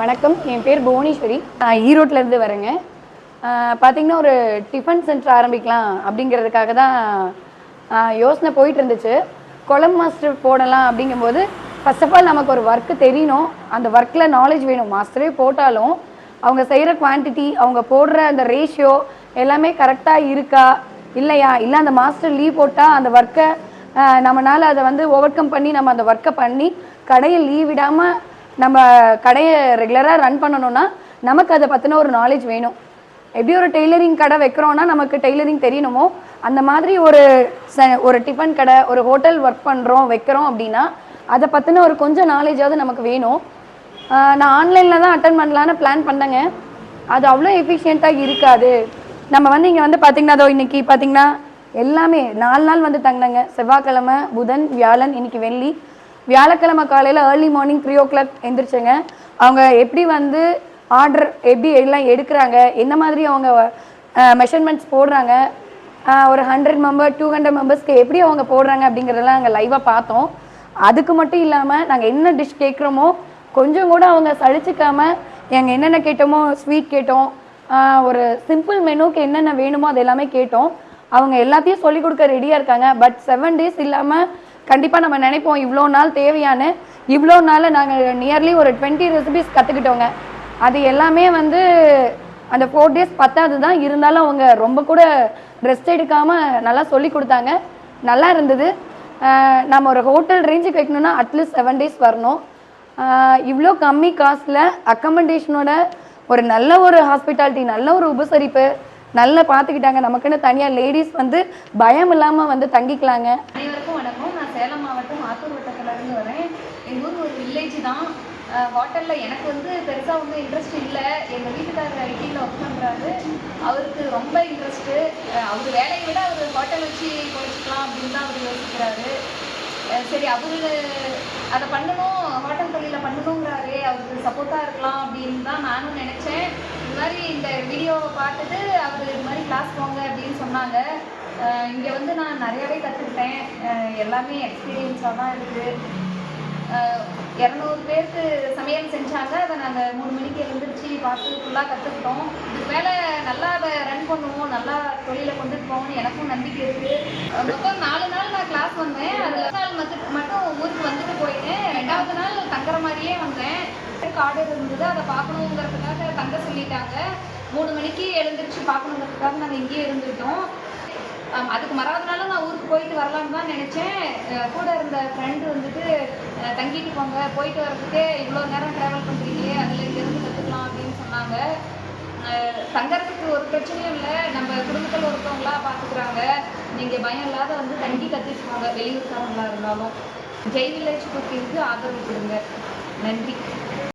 வணக்கம். என் பேர் புவனேஸ்வரி. நான் ஈரோட்லேருந்து வரேங்க. பார்த்திங்கன்னா பார்த்தீங்கன்னா ஒரு டிஃபன் சென்டர் ஆரம்பிக்கலாம் அப்படிங்கிறதுக்காக தான் யோசனை போயிட்டு இருந்துச்சு குழம்பு மாஸ்டர் போடலாம் அப்படிங்கும்போது ஃபர்ஸ்ட் ஆஃப் ஆல் நமக்கு ஒரு ஒர்க்கு தெரியணும். அந்த ஒர்க்கில் நாலேஜ் வேணும். மாஸ்டரே போட்டாலும் அவங்க செய்கிற குவான்டிட்டி அவங்க போடுற அந்த ரேஷியோ எல்லாமே கரெக்டாக இருக்கா இல்லையா? இல்லை அந்த மாஸ்டர் லீவ் போட்டால் அந்த ஒர்க்கை நம்மளால் அதை வந்து ஓவர் கம் பண்ணி நம்ம அந்த ஒர்க்கை பண்ணி கடையை லீவ் விடாமல் நம்ம கடையை ரெகுலராக ரன் பண்ணணும்னா நமக்கு அதை பற்றின ஒரு நாலேஜ் வேணும். எப்படி ஒரு டெய்லரிங் கடை வைக்கிறோன்னா நமக்கு டெய்லரிங் தெரியணுமோ அந்த மாதிரி ஒரு ச ஒரு டிஃபன் கடை ஒரு ஹோட்டல் ஒர்க் பண்ணுறோம் வைக்கிறோம் அப்படின்னா அதை பற்றின ஒரு கொஞ்சம் நாலேஜாவது நமக்கு வேணும். நான் ஆன்லைனில் தான் அட்டன் பண்ணலான்னு பிளான் பண்ணேங்க. அது அவ்வளோ எஃபிஷியண்ட்டாக இருக்காது. நம்ம வந்து இங்கே வந்து பார்த்தீங்கன்னா அதோ இன்றைக்கி பார்த்தீங்கன்னா எல்லாமே நாலு நாள் வந்து தங்கினாங்க. செவ்வாய்க்கிழமை புதன் வியாழன் இன்னைக்கு வெள்ளி. வியாழக்கிழமை காலையில் early morning three o'clock எந்திரிச்சேங்க. அவங்க எப்படி வந்து ஆர்டர் எப்படி எல்லாம் எடுக்கிறாங்க என்ன மாதிரி அவங்க மெஷர்மெண்ட்ஸ் போடுறாங்க ஒரு ஹண்ட்ரட் மெம்பர் டூ ஹண்ட்ரட் மெம்பர்ஸ்க்கு எப்படி அவங்க போடுறாங்க அப்படிங்கிறதெல்லாம் நாங்கள் லைவாக பார்த்தோம். அதுக்கு மட்டும் இல்லாமல் நாங்கள் என்ன டிஷ் கேட்குறோமோ கொஞ்சம் கூட அவங்க சலிச்சுக்காம எங்கள் என்னென்ன கேட்டோமோ ஸ்வீட் கேட்டோம் ஒரு சிம்பிள் மெனுக்கு என்னென்ன வேணுமோ அது எல்லாமே கேட்டோம். அவங்க எல்லாத்தையும் சொல்லிக் கொடுக்க ரெடியாக இருக்காங்க. பட் செவன் டேஸ் இல்லாமல் கண்டிப்பாக நம்ம நினைப்போம் இவ்வளோ நாள் தேவையான இவ்வளோ நாளில் நாங்கள் நியர்லி ஒரு டுவெண்ட்டி ரெசிபிஸ் கற்றுக்கிட்டோங்க அது எல்லாமே வந்து அந்த ஃபோர் டேஸ் பத்தாது தான் இருந்தாலும் அவங்க ரொம்ப கூட ரெஸ்ட் எடுக்காமல் நல்லா சொல்லி கொடுத்தாங்க. நல்லா இருந்தது. நம்ம ஒரு ஹோட்டல் ரேஞ்சுக்கு வைக்கணும்னா அட்லீஸ்ட் செவன் டேஸ் வரணும். இவ்வளோ கம்மி காசில் அக்கமெண்டேஷனோட ஒரு நல்ல ஒரு ஹாஸ்பிட்டாலிட்டி நல்ல ஒரு உபசரிப்பு நல்லா பார்த்துக்கிட்டாங்க நமக்குன்னு தனியாக லேடிஸ் வந்து பயம் இல்லாமல் வந்து தங்கிக்கலாங்க அனைவருக்கும் வணக்கம் நான் சேலம் மாவட்டம் ஆத்தூர் வட்டத்துலேருந்து வரேன். எங்கள் ஊர் ஒரு வில்லேஜ் தான். ஹோட்டலில் எனக்கு வந்து பெருசாக ஒன்றும் இன்ட்ரெஸ்ட் இல்லை. எங்கள் வீட்டுக்காரர் ஐடியில் ஒர்க் பண்ணுறாரு அவருக்கு ரொம்ப இன்ட்ரெஸ்ட்டு அவர் வேலையை விட அவர் ஹோட்டல் வச்சு குறைச்சிக்கலாம் அப்படின்னு தான் அவர் யோசிக்கிறாரு. சரி அவரு அதை பண்ணணும் ஹோட்டல் தொழிலில் பண்ணணுங்கிறாரு. அவருக்கு சப்போர்ட்டாக இருக்கலாம் அப்படின்னு தான் நானும் நினச்சேன். இந்த மாதிரி இந்த வீடியோவை பார்த்துட்டு அவர் இது மாதிரி கிளாஸ் போங்க அப்படின்னு சொன்னாங்க. இங்கே வந்து நான் நிறையாவே கற்றுக்கிட்டேன் எல்லாமே எக்ஸ்பீரியன்ஸாக தான் இருக்குது இரநூறு பேருக்கு சமையல் செஞ்சாங்க. அதை நாங்கள் மூணு மணிக்கு எழுந்திரிச்சு பார்த்து ஃபுல்லாக கற்றுக்கிட்டோம் இதுக்கு மேலே நல்லா அதை ரன் பண்ணுவோம். நல்லா தொழிலை கொண்டுட்டு போவோம்னு எனக்கும் நம்பிக்கை இருக்குது மொத்தம் நாலு நாள் நான் கிளாஸ் வந்தேன். அதில் நாள் மட்டும் மட்டும் ஊருக்கு வந்துட்டு போயிட்டேன். ரெண்டாவது நாள் தங்குற மாதிரியே வந்தேன். கார்டு இருந்தது அதை பார்க்கணுங்கிறதுக்காக தங்க சொல்லிட்டாங்க. மூணு மணிக்கு எழுந்திரிச்சு பார்க்கணுங்கிறதுக்காக நாங்கள் இங்கேயே இருந்துட்டோம் அதுக்கு மறாதனால நாளும் நான் ஊருக்கு போயிட்டு வரலாம்னு தான் நினச்சேன். கூட இருந்த ஃப்ரெண்டு வந்துட்டு தங்கிட்டு போங்க போயிட்டு வர்றதுக்கே இவ்வளோ நேரம் ட்ராவல் பண்ணுறீங்களே அதில் இங்கேருந்து கற்றுக்கலாம் அப்படின்னு சொன்னாங்க. தங்கறதுக்கு ஒரு பிரச்சனையும் இல்லை. நம்ம குடும்பத்தில் ஒருத்தவங்களா பார்த்துக்குறாங்க நீங்கள் பயம் இல்லாத வந்து தங்கி கற்றுக்குவாங்க வெளியூர்காரங்களாக இருந்தாலும். ஜெய் வில்லேஜ் குக்கிங்க்கு ஆதரவு கொடுங்க. நன்றி.